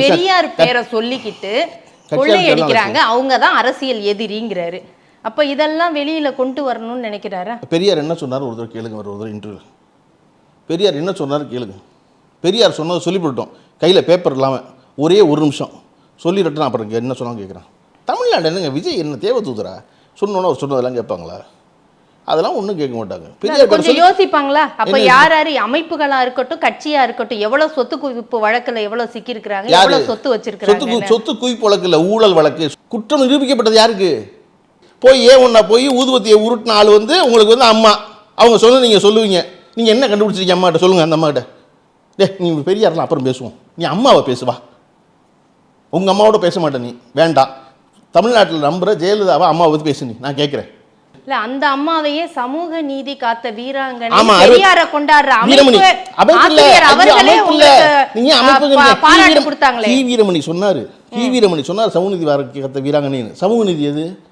பெரியார் பேரை சொல்லிக்கிட்டு கொள்ளையடிக்கிறாங்க அவங்க தான் அரசியல் எதிரிங்கிறாரு. அப்ப இதெல்லாம் வெளியில கொண்டு வரணும்னு நினைக்கிறாரா? பெரியார் என்ன சொன்னார்? ஒரு தடவை கேளுங்க ஒரு தடவை இன்டர்வியூ பெரியார் என்ன சொன்னார் கேளுங்க. பெரியார் சொன்னதை சொல்லிவிட்டோம் கையில் பேப்பர் இல்லாமல் ஒரே ஒரு நிமிஷம். சொல்லிட்டு நான் அப்புறம் என்ன சொன்னாங்க கேட்குறேன் தமிழ்நாடு என்னங்க? விஜய் என்ன தேவை தூதுறா சொன்னோன்னு அவர் சொன்னதெல்லாம் கேட்பாங்களா? அதெல்லாம் ஒன்றும் கேட்க மாட்டாங்க. அது பெரியார் பேரை கொஞ்சம் சொல்லி யோசிப்பாங்களா? அப்ப யார் யாரு அமைப்புகளா இருக்கட்டும் கட்சியா இருக்கட்டும் எவ்வளவு சொத்து குவிப்பு வழக்குல எவ்வளவு சிக்கி இருக்கிறாங்க யாரு? எவ்வளவு சொத்து சொத்து சொத்து குவிப்பு வழக்கு இல்லை ஊழல் வழக்கு. குற்றம் நிரூபிக்கப்பட்டது யாருக்கு? போய் ஏன் ஒன்றா போய் ஊதுபத்தியை உருட்டின ஆள் வந்து உங்களுக்கு வந்து அம்மா. அவங்க சொன்ன நீங்கள் சொல்லுவீங்க. நீங்கள் என்ன கண்டுபிடிச்சிருக்கீங்க அம்மாட்ட? சொல்லுங்கள் அந்த அம்மாட்ட. டே நீ பெரியாரெலாம் அப்புறம் பேசுவோம். நீ அம்மாவை பேசுவா உங்கள் அம்மாவோட பேச மாட்டே நீ. வேண்டாம். தமிழ்நாட்டில் நம்புற ஜெயலலிதாவை அம்மாவை பற்றி பேசு நீ. நான் கேட்குறேன். இல்ல அந்த அம்மாவையே சமூக நீதி காத்த வீராங்கனை பெரியார கொண்டாடுற அவர்களே. பாராட்டு கொடுத்தாங்களே. வீரமணி சொன்னாரு. வீரமணி சொன்னார் சமூக நீதி வாரத்தை வீராங்கன்னு சமூக நீதி எது?